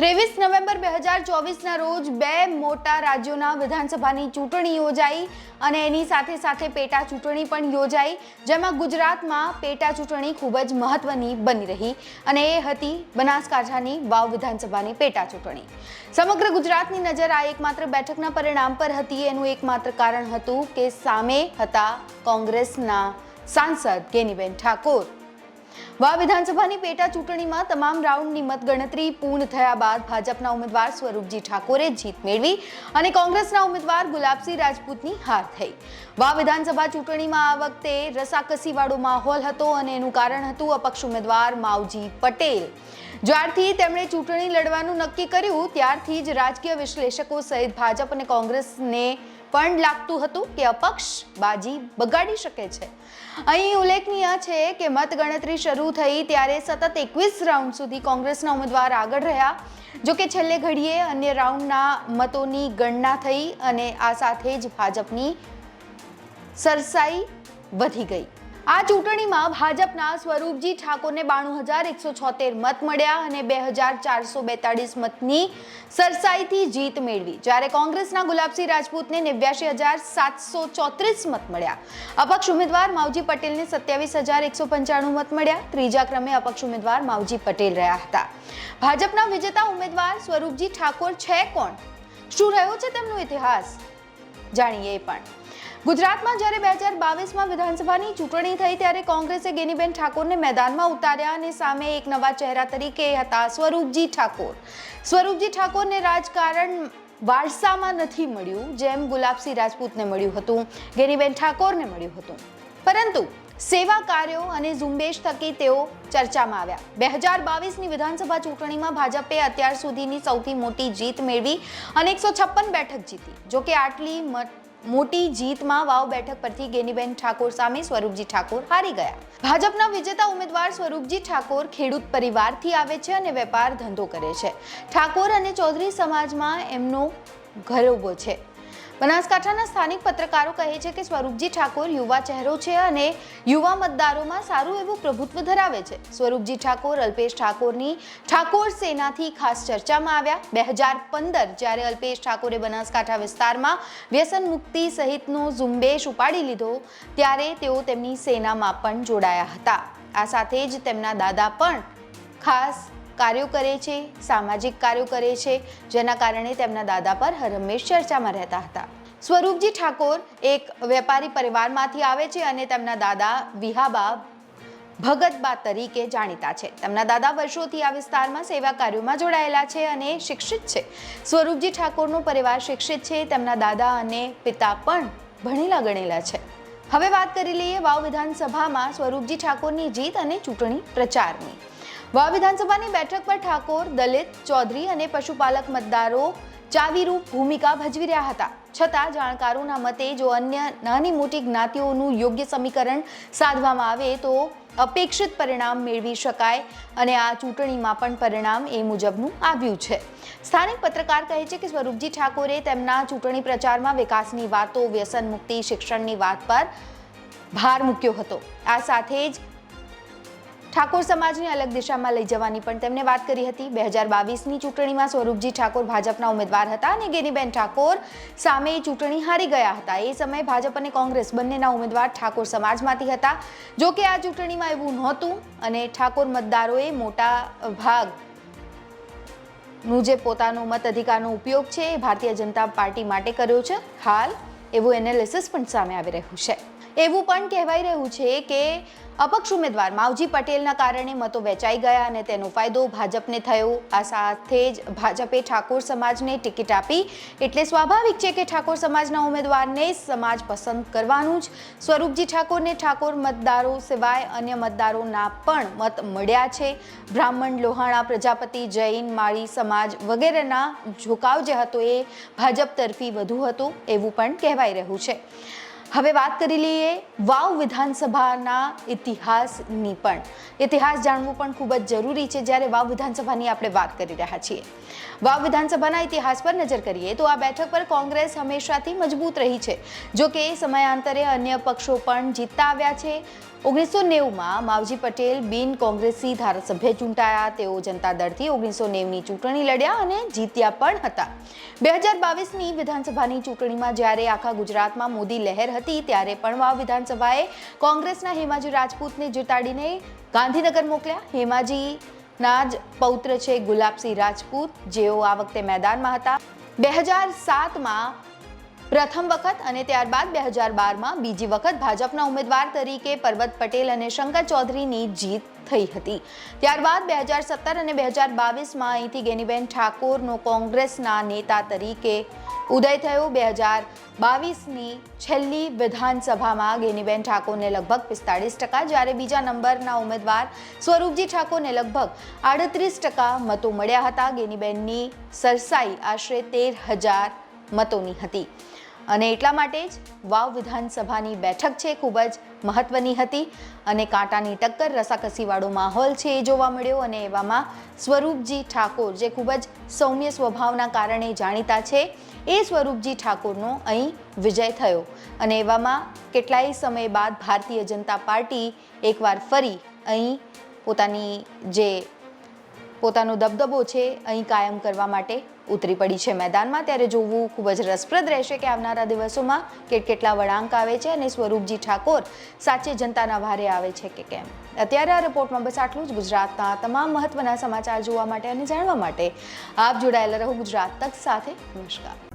ત્રેવીસ નવેમ્બર બે હજાર ચોવીસના રોજ બે મોટા રાજ્યોના વિધાનસભાની ચૂંટણી યોજાઈ અને એની સાથે સાથે પેટા ચૂંટણી પણ યોજાઈ, જેમાં ગુજરાતમાં પેટા ચૂંટણી ખૂબ જ મહત્વની બની રહી અને એ હતી બનાસકાંઠાની વાવ વિધાનસભાની પેટા ચૂંટણી. સમગ્ર ગુજરાતની નજર આ એકમાત્ર બેઠકના પરિણામ પર હતી, એનું એકમાત્ર કારણ હતું કે સામે હતા કોંગ્રેસના સાંસદ ગેનીબેન ઠાકોર. વા વિધાનસભાની પેટા ચૂંટણીમાં તમામ રાઉન્ડની મતગણતરી પૂર્ણ થયા બાદ ભાજપના ઉમેદવાર સ્વરૂપજી ઠાકોરે જીત મેળવી અને કોંગ્રેસના ઉમેદવાર ગુલાબસિંહ રાજપૂતની હાર થઈ. વા વિધાનસભા ચૂંટણીમાં આ વખતે રસાકસીવાળો માહોલ હતો અને એનું કારણ હતું અપક્ષ ઉમેદવાર માવજી પટેલ. જ્યારથી તેમણે ચૂંટણી લડવાનું નક્કી કર્યું, ત્યારથી જ રાજકીય વિશ્લેષકો સહિત ભાજપ અને કોંગ્રેસને પણ લાગતું હતું કે અપક્ષ બાજી બગાડી શકે છે. અહીં ઉલ્લેખનીય છે કે મતગણતરી શરૂ થઈ ત્યારે સતત એકવીસ રાઉન્ડ સુધી કોંગ્રેસના ઉમેદવાર આગળ રહ્યા. જોકે છેલ્લે ઘડીએ અન્ય રાઉન્ડના મતોની ગણના થઈ અને આ સાથે જ ભાજપની સરસાઈ વધી ગઈ. આ ચૂંટણીમાં ભાજપના સ્વરૂપજી ઠાકોરને બાણું હજાર એકસો છોતેર મત મળ્યા અને બે હજાર ચારસો બેતાળીસ મતની સરસાઈથી જીત મેળવી. જ્યારે કોંગ્રેસના ગુલાબસિંહ રાજપૂતને નેવ્યાશી હજાર સાતસો ચોત્રીસ મત મળ્યા. અપક્ષ ઉમેદવાર માવજી પટેલને સત્યાવીસ હજાર એકસો પંચાણું મત મળ્યા. ત્રીજા ક્રમે અપક્ષ ઉમેદવાર માવજી પટેલ રહ્યા હતા. ભાજપના વિજેતા ઉમેદવાર સ્વરૂપજી ઠાકોર છે કોણ? શું રહ્યો છે તેમનો ઇતિહાસ? જાણીએ પણ. ગુજરાતમાં જ્યારે બે હજાર બાવીસમાં વિધાનસભાની ચૂંટણી થઈ ત્યારે કોંગ્રેસે ગેનીબેન ઠાકોરને મેદાનમાં ઉતાર્યા અને સામે એક નવા ચહેરા તરીકે હતા સ્વરૂપજી ઠાકોર. સ્વરૂપજી ઠાકોરને રાજકારણ વારસામાં નથી મળ્યું, જેમ ગુલાબસિંહ રાજપૂતને મળ્યું હતું, ગેનીબેન ઠાકોરને મળ્યું હતું. પરંતુ સેવા કાર્યો અને ઝુંબેશ થકી તેઓ ચર્ચામાં આવ્યા. બે હજાર બાવીસની વિધાનસભા ચૂંટણીમાં ભાજપે અત્યાર સુધીની સૌથી મોટી જીત મેળવી અને એકસો છપ્પન બેઠક જીતી. જોકે આટલી મત મોટી જીતમાં વાવ બેઠક પરથી ગેનીબેન ઠાકોર સામે સ્વરૂપજી ઠાકોર હારી ગયા. ભાજપના વિજેતા ઉમેદવાર સ્વરૂપજી ઠાકોર ખેડૂત પરિવારથી આવે છે અને વેપાર ધંધો કરે છે. ઠાકોર અને ચૌધરી સમાજમાં એમનો ગરબો છે. બનાસકાંઠાના સ્થાનિક પત્રકારો કહે છે કે સ્વરૂપજી ઠાકોર યુવા ચહેરો છે અને યુવા મતદારોમાં સારું એવું પ્રભુત્વ ધરાવે છે. સ્વરૂપજી ઠાકોર, અલ્પેશ ઠાકોરની ઠાકોર સેનાથી ખાસ ચર્ચામાં આવ્યા. બે હજાર પંદર જ્યારે અલ્પેશ ઠાકોરે બનાસકાંઠા વિસ્તારમાં વ્યસન મુક્તિ સહિતનો ઝુંબેશ ઉપાડી લીધો, ત્યારે તેઓ તેમની સેનામાં પણ જોડાયા હતા. આ સાથે જ તેમના દાદા પણ ખાસ કાર્યો કરે છે, સામાજિક કાર્યો કરે છે, જેના કારણે તેમના દાદા પર હરહંમેશ ચર્ચામાં રહેતા હતા. સ્વરૂપજી ઠાકોર એક વેપારી પરિવારમાંથી આવે છે અને તેમના દાદા વિહાબા ભગતબા તરીકે જાણીતા છે. તેમના દાદા વર્ષોથી આ વિસ્તારમાં સેવા કાર્યોમાં જોડાયેલા છે અને શિક્ષિત છે. સ્વરૂપજી ઠાકોરનો પરિવાર શિક્ષિત છે, તેમના દાદા અને પિતા પણ ભણેલા ગણેલા છે. હવે વાત કરી લઈએ વાવ વિધાનસભામાં સ્વરૂપજી ઠાકોરની જીત અને ચૂંટણી પ્રચારની. વાવ વિધાનસભાની બેઠક પર ઠાકોર, દલિત, ચૌધરી અને પશુપાલક મતદારો ચાવીરૂપ ભૂમિકા ભજવી રહ્યા હતા. છતાં જાણકારોના મતે જો અન્ય નાની મોટી જ્ઞાતિઓનું યોગ્ય સમીકરણ સાધવામાં આવે તો અપેક્ષિત પરિણામ મેળવી શકાય અને આ ચૂંટણીમાં પણ પરિણામ એ મુજબનું આવ્યું છે. સ્થાનિક પત્રકાર કહે છે કે સ્વરૂપજી ઠાકોરે તેમના ચૂંટણી પ્રચારમાં વિકાસની વાતો વ્યસન મુક્તિ શિક્ષણની વાત પર ભાર મૂક્યો હતો. આ સાથે જ ઠાકોર સમાજને અલગ દિશામાં લઈ જવાની પણ તેમણે વાત કરી હતી. બે હજાર બાવીસની ચૂંટણીમાં સ્વરૂપજી ઠાકોર ભાજપના ઉમેદવાર હતા અને ગેનીબેન ઠાકોર સામે ચૂંટણી હારી ગયા હતા. એ સમયે ભાજપ અને કોંગ્રેસ બંનેના ઉમેદવાર ઠાકોર સમાજમાંથી હતા. જો કે આ ચૂંટણીમાં એવું નહોતું અને ઠાકોર મતદારોએ મોટા ભાગનું જે પોતાનો મત અધિકારનો ઉપયોગ છે એ ભારતીય જનતા પાર્ટી માટે કર્યો છે. હાલ એવું એનાલિસિસ પણ સામે આવી રહ્યું છે. એવું પણ કહેવાઈ રહ્યું છે કે અપક્ષ ઉમેદવાર માવજી પટેલના કારણે મતો વેચાઈ ગયા અને તેનો ફાયદો ભાજપને થયો. આ સાથે જ ભાજપે ઠાકોર સમાજને ટિકિટ આપી. એટલે સ્વાભાવિક છે કે ઠાકોર સમાજના ઉમેદવારને સમાજ પસંદ કરવાનું જ. સ્વરૂપજી ઠાકોરને ઠાકોર મતદારો સિવાય અન્ય મતદારોના પણ મત મળ્યા છે. બ્રાહ્મણ, લોહાણા, પ્રજાપતિ, જૈન, માળી સમાજ વગેરેના ઝુકાવ જે હતો એ ભાજપ તરફી વધુ હતું એવું પણ કહેવાઈ રહ્યું છે. હવે વાત કરી લઈએ વાવ વિધાનસભાના ઇતિહાસની પણ. ઇતિહાસ જાણવું પણ ખૂબ જ જરૂરી છે જ્યારે વાવ વિધાનસભાની આપણે વાત કરી રહ્યા છીએ. વાવ વિધાનસભાના ઇતિહાસ પર નજર કરીએ તો આ બેઠક પર કોંગ્રેસ હંમેશાથી મજબૂત રહી છે. જો કે સમયાંતરે અન્ય પક્ષો પણ જીતતા આવ્યા છે. ઓગણીસો નેવુંમાં માવજી પટેલ બિન કોંગ્રેસી ધારાસભ્ય ચૂંટાયા. તેઓ જનતા દળથી ઓગણીસો નેવની ચૂંટણી લડ્યા અને જીત્યા પણ હતા. બે હજાર બાવીસની વિધાનસભાની ચૂંટણીમાં જ્યારે આખા ગુજરાતમાં મોદી લહેર હતી, ત્યારે પણ વાવ વિધાનસભાએ કોંગ્રેસના હેમાજી રાજપૂતને જીતાડીને ગાંધીનગર મોકલ્યા. હેમાજીના જ પૌત્ર છે ગુલાબસિંહ રાજપૂત. જેઓ આ વખતે મેદાનમાં હતા. બે હજાર સાતમાં પ્રથમ વખત અને ત્યારબાદ બે હજાર બારમાં બીજી વખત ભાજપના ઉમેદવાર તરીકે પર્વત પટેલ અને શંકર ચૌધરીની જીત થઈ હતી. ત્યારબાદ બે હજાર સત્તર અને બે હજાર બાવીસમાં અહીંથી ગેનીબેન ઠાકોરનો કોંગ્રેસના નેતા તરીકે ઉદય થયો. બે હજાર બાવીસની છેલ્લી વિધાનસભામાં ગેનીબેન ઠાકોરને લગભગ પિસ્તાળીસ ટકા, જ્યારે બીજા નંબરના ઉમેદવાર સ્વરૂપજી ઠાકોરને લગભગ આડત્રીસ ટકા મતો મળ્યા હતા. ગેનીબેનની સરસાઈ આશરે તેર હજાર મતોની હતી. અને એટલા માટે જ વાવ વિધાનસભાની બેઠક છે ખૂબ જ મહત્વની હતી. અને કાંટાની ટક્કર રસાકસીવાળો માહોલ છે એ જોવા મળ્યો અને એવામાં સ્વરૂપજી ઠાકોર જે ખૂબ જ સૌમ્ય સ્વભાવના કારણે જાણીતા છે, એ સ્વરૂપજી ઠાકોરનો અહીં વિજય થયો. અને એવામાં કેટલાય સમય બાદ ભારતીય જનતા પાર્ટી એકવાર ફરી અહીં પોતાની જે પોતાનો દબદબો છે, અહીં કાયમ કરવા માટે ઉતરી પડી છે મેદાનમાં. ત્યારે જોવું ખૂબ જ રસપ્રદ રહેશે કે આવનારા દિવસોમાં કેટ કેટલા વળાંક આવે છે અને સ્વરૂપજી ઠાકોર સાચે જનતાના ભારે આવે છે કે કેમ? અત્યારે આ રિપોર્ટમાં બસ આટલું જ. ગુજરાતના તમામ મહત્વના સમાચાર જોવા માટે અને જાણવા માટે આપ જોડાયેલા રહો ગુજરાત તક સાથે. નમસ્કાર.